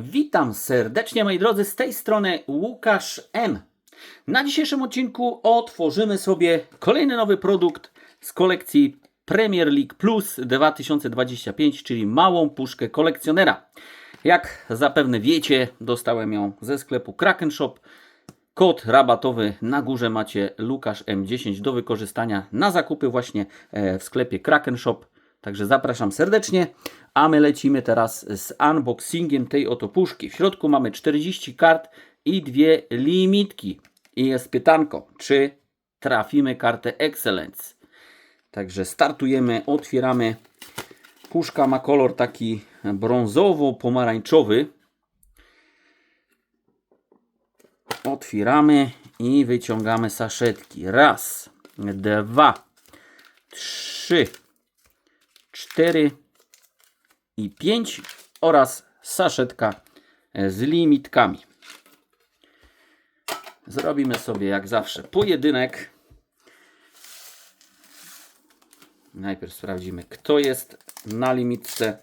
Witam serdecznie moi drodzy, z tej strony Łukasz M. Na dzisiejszym odcinku otworzymy sobie kolejny nowy produkt z kolekcji Premier League Plus 2025, czyli małą puszkę kolekcjonera. Jak zapewne wiecie, dostałem ją ze sklepu Kraken Shop. Kod rabatowy na górze macie Lukasz M10 do wykorzystania na zakupy właśnie e, w sklepie Kraken Shop. Także zapraszam serdecznie, a my lecimy teraz z unboxingiem tej oto puszki. W środku mamy 40 kart i dwie limitki. I jest pytanko, czy trafimy kartę Excellence. Także startujemy, otwieramy. Puszka ma kolor taki brązowo-pomarańczowy. Otwieramy i wyciągamy saszetki. Raz, dwa, trzy, cztery i pięć oraz saszetka z limitkami. Zrobimy sobie jak zawsze pojedynek. Najpierw sprawdzimy, kto jest na limitce.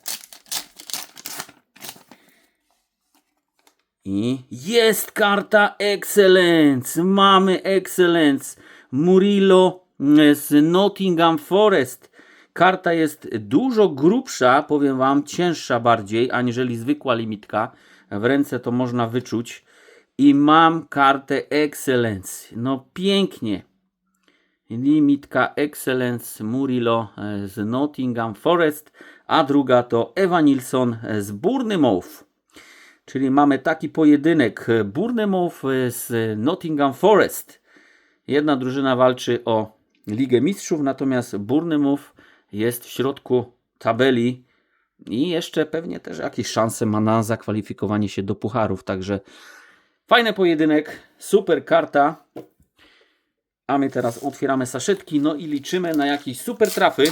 I jest karta Excellence. Mamy Excellence. Murillo z Nottingham Forest. Karta jest dużo grubsza, powiem Wam, cięższa bardziej, aniżeli zwykła limitka. W ręce to można wyczuć. I mam kartę Excellence. No pięknie. Limitka Excellence Murillo e, z Nottingham Forest, a druga to Ewa Nilsson z Bournemouth. Czyli mamy taki pojedynek Bournemouth z Nottingham Forest. Jedna drużyna walczy o Ligę Mistrzów, natomiast Bournemouth jest w środku tabeli i jeszcze pewnie też jakieś szanse ma na zakwalifikowanie się do pucharów. Także fajny pojedynek, super karta. A my teraz otwieramy saszetki, no i liczymy na jakieś super trafy.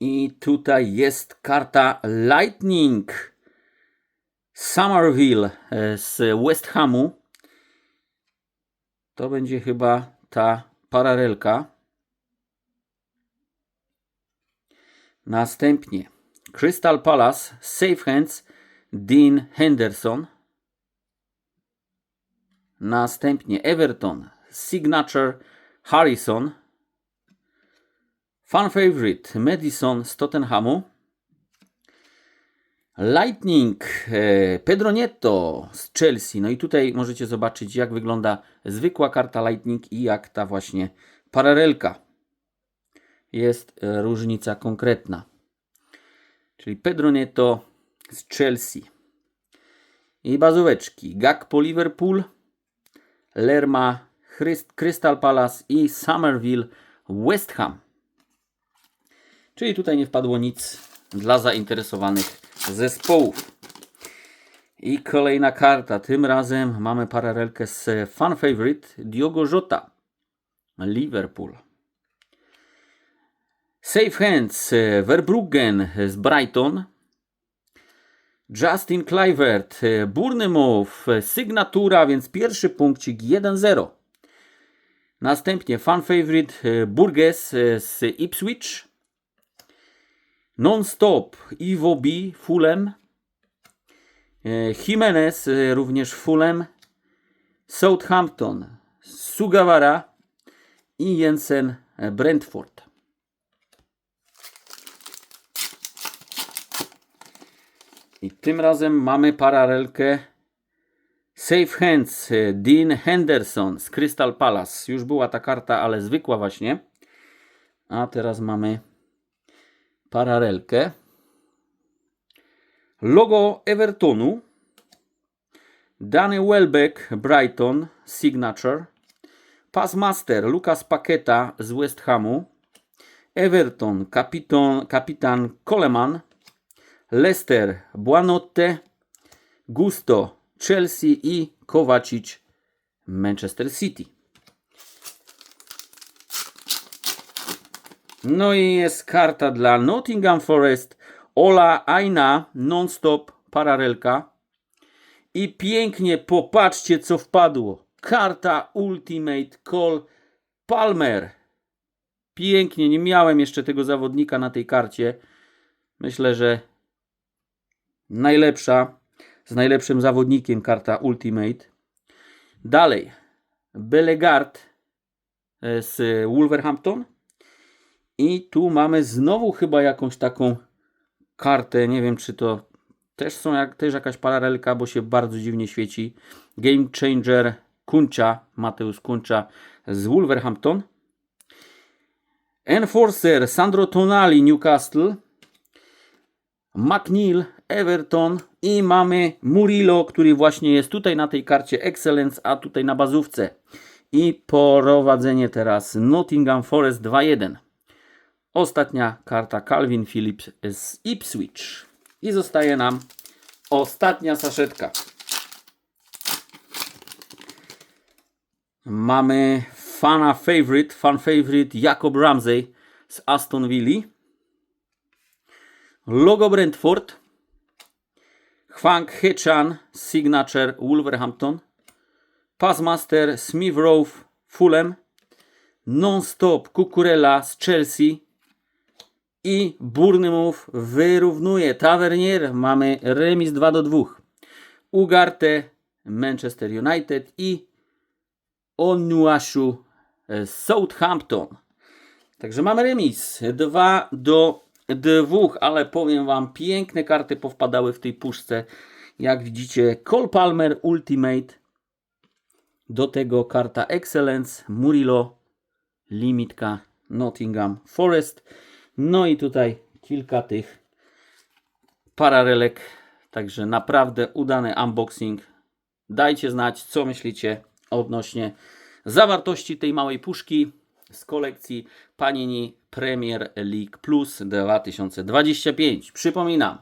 I tutaj jest karta Lightning Somerville e, z West Hamu. To będzie chyba ta paralelka. Następnie Crystal Palace Safe Hands Dean Henderson. Następnie Everton Signature Harrison. Fan favorite Madison z Tottenhamu. Lightning e, Pedro Nieto z Chelsea. No i tutaj możecie zobaczyć, jak wygląda zwykła karta Lightning i jak ta właśnie paralelka. Jest e, różnica konkretna. Czyli Pedro Nieto z Chelsea. I bazóweczki. Gakpo Liverpool, Lerma Crystal Palace i Somerville West Ham. Czyli tutaj nie wpadło nic dla zainteresowanych zespołów. I kolejna karta. Tym razem mamy paralelkę z fan favorite Diogo Jota. Liverpool. Safe Hands e, Verbruggen z Brighton. Justin Kluivert e, Bournemouth. e, Sygnatura, więc pierwszy punkcik 1-0. Następnie fan favorite e, Burgess e, z Ipswich. Non-stop Iwo B Fulham. E, Jimenez e, również Fulham. Southampton Sugawara i Jensen e, Brentford. I tym razem mamy paralelkę Safe Hands e, Dean Henderson z Crystal Palace. Już była ta karta, ale zwykła właśnie. A teraz mamy paralelkę. Logo Evertonu. Danny Welbeck Brighton Signature. Passmaster Lucas Paqueta z West Hamu. Everton kapiton, kapitan Coleman. Leicester Buanotte. Gusto Chelsea i Kovacic Manchester City. No i jest karta dla Nottingham Forest. Ola Aina non-stop paralelka. I pięknie popatrzcie co wpadło. Karta Ultimate Call Palmer. Pięknie, nie miałem jeszcze tego zawodnika na tej karcie. Myślę, że najlepsza, z najlepszym zawodnikiem karta Ultimate. Dalej, Belegard e, z Wolverhampton. I tu mamy znowu chyba jakąś taką kartę, nie wiem czy to też są jak, też jakaś paralelka, bo się bardzo dziwnie świeci. Game Changer Kuncia, Mateusz Kuncia z Wolverhampton. Enforcer Sandro Tonali Newcastle. McNeil Everton i mamy Murillo, który właśnie jest tutaj na tej karcie Excellence, a tutaj na bazówce. I prowadzenie teraz Nottingham Forest 2-1. Ostatnia karta Calvin Phillips z Ipswich. I zostaje nam ostatnia saszetka. Mamy fana favorite, fan favorite Jacob Ramsey z Aston Villa. Logo Brentford. Hwang Hechan Signature Wolverhampton. Passmaster Smith Rowe Fulham. Non-stop Cucurella z Chelsea. I Bournemouth wyrównuje. Tavernier mamy remis 2 do 2. Ugarte Manchester United i Onuashu Southampton. Także mamy remis 2 do 2, ale powiem Wam, piękne karty powpadały w tej puszce. Jak widzicie, Cole Palmer Ultimate. Do tego karta Excellence, Murillo, limitka Nottingham Forest. No i tutaj kilka tych paralelek. Także naprawdę udany unboxing. Dajcie znać, co myślicie odnośnie zawartości tej małej puszki z kolekcji Panini Premier League Plus 2025. Przypominam,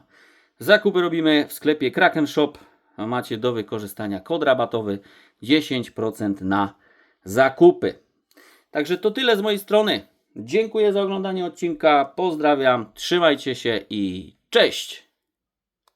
zakupy robimy w sklepie Kraken Shop. Macie do wykorzystania kod rabatowy 10% na zakupy. Także to tyle z mojej strony. Dziękuję za oglądanie odcinka. Pozdrawiam, trzymajcie się i cześć!